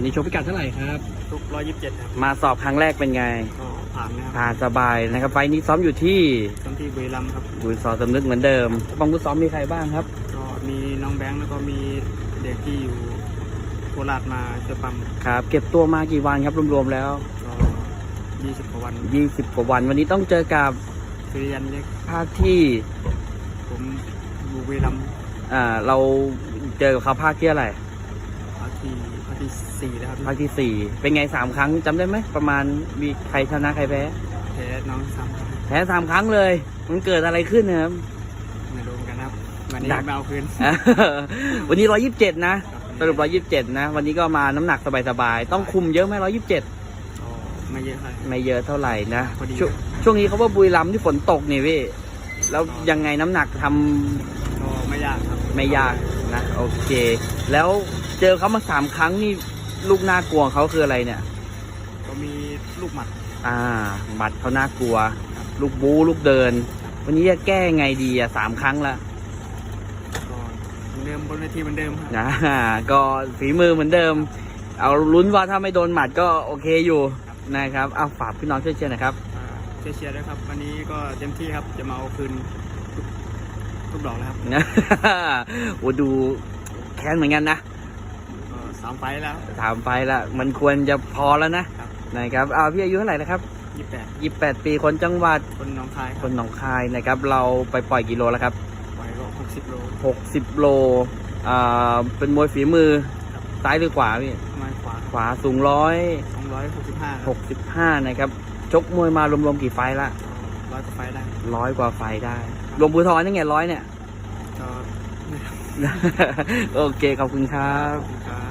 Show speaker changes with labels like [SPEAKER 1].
[SPEAKER 1] วันนี้โชว์พิกัดเท่าไหร่ครับ
[SPEAKER 2] ทุกร้อยยี่สิบเจ็ดครับ
[SPEAKER 1] มาสอบครั้งแรกเป็นไง
[SPEAKER 2] ก็ผ่านนะครับ
[SPEAKER 1] ผ่านสบายนะครับไฟล์นี้ซ้อมอยู่ที่
[SPEAKER 2] ทั้งที่บุรีรัมย์ครับ
[SPEAKER 1] บุญสอสำนึกเหมือนเดิมบังบุญซ้อมมีใครบ้างครับ
[SPEAKER 2] ก็มีน้องแบงค์แล้วก็มีเด็กที่อยู่โคราชมาช่วยปั๊ม
[SPEAKER 1] ครับ เก็บตัวมากี่วันครับรวมๆแล้ว
[SPEAKER 2] ก็ยี่สิบกว่าวัน
[SPEAKER 1] 20กว่าวันวันนี้ต้องเจอกับ
[SPEAKER 2] สุริยันเล็ก
[SPEAKER 1] ภาคที่
[SPEAKER 2] ผมอยู่บุรีรัมย์
[SPEAKER 1] อ่าเราเจอกับเขาภาคที่อะไร
[SPEAKER 2] ภาค ที่ภาคที่สี่แล้วครับ
[SPEAKER 1] ภาคที่สี่เป็นไงสามครั้งจำได้ไหมประมาณมีใครชนะใครแพ้
[SPEAKER 2] แพ้น้องซ้ำครับ
[SPEAKER 1] แพ้สามครั้งเลย มันเกิดอะไรขึ้นนะครับ
[SPEAKER 2] ไม่รู้เหมือนกันครับวันนี้
[SPEAKER 1] หนัก
[SPEAKER 2] มาเอาคืน
[SPEAKER 1] วันนี้ร้อยยี่สิบเจ็ดนะ
[SPEAKER 2] คบ
[SPEAKER 1] สรุปร้อยยี่สิบเจ็ดนะ วันนี้ก็มาน้ำหนักสบายๆ ต้องคุมเยอะไหมร้อยยี่สิบเจ็ด
[SPEAKER 2] ก็ไม่เยอะครับ
[SPEAKER 1] ไม่เยอะเท่าไหร่นะ
[SPEAKER 2] พอดี
[SPEAKER 1] ชวงช่วงนี้เขาว่าบุรีรัมย์ที่ฝนตกนี่พี่แล้วยังไงน้ำหนักทำ
[SPEAKER 2] ก็ไม่ยากครับ
[SPEAKER 1] ไม่ยาก นะโอเค แล้วเจอเขามาสามครั้งนี่ลูกน่ากลัวของเขาคืออะไรเนี่ย
[SPEAKER 2] ก็มีลูกหมัด
[SPEAKER 1] อ่าหมัดเขาน่ากลัว ลูกบู๊ลูกเดิน วันนี้จะแก้ไงดีอะสามครั้งละ
[SPEAKER 2] ก็เหมือนเดิมบนเวทีเหมือนเดิมครับ
[SPEAKER 1] นะก็ฝีมือเหมือนเดิม เอาลุ้นว่าถ้าไม่โดนหมัดก็โอเคอยู่นะครับเอาฝากพี่น้องช่วยเชียร์หนะครับ
[SPEAKER 2] อ่าช่วยเชียร์ด้วยครับ วันนี้ก็เต็มที่ครับจะมาเอาคืนทุก ทุกดอกเลยครับ
[SPEAKER 1] โอ้ดูแค้นเหมือนกันนะ
[SPEAKER 2] ก็สามไฟล์แล้ว
[SPEAKER 1] ถามไปละมันควรจะพอแล้วนะครับนะครับเอาพี่อายุเท่าไหร่นะครับ
[SPEAKER 2] ยี่แปด
[SPEAKER 1] ยี่แปดปีคนจังหวัด
[SPEAKER 2] คนหน้องคาย
[SPEAKER 1] คนหนองคายนะครับ เราไปปล่อยกิโลแล้วครับ
[SPEAKER 2] ไฟก็หกสิบโล
[SPEAKER 1] หกสิบโลอ่าเป็นมวยฝีมือ
[SPEAKER 2] ครับ
[SPEAKER 1] ซ้ายหรือขวาพี่
[SPEAKER 2] ประมาณขวา
[SPEAKER 1] ขวาสูงร้อย
[SPEAKER 2] สองร้อยหกสิบห้า
[SPEAKER 1] หกสิบห้านะครับชกมวยมารวมๆกี่ไฟล์ละ
[SPEAKER 2] ร้อยกว่าไฟล์ได้
[SPEAKER 1] ร้อยกว่าไฟล์ได้ รวมภูทรนี่ไงร้อยเนี่ย
[SPEAKER 2] ก็
[SPEAKER 1] โอเค ขอบคุณครับ
[SPEAKER 2] ครับ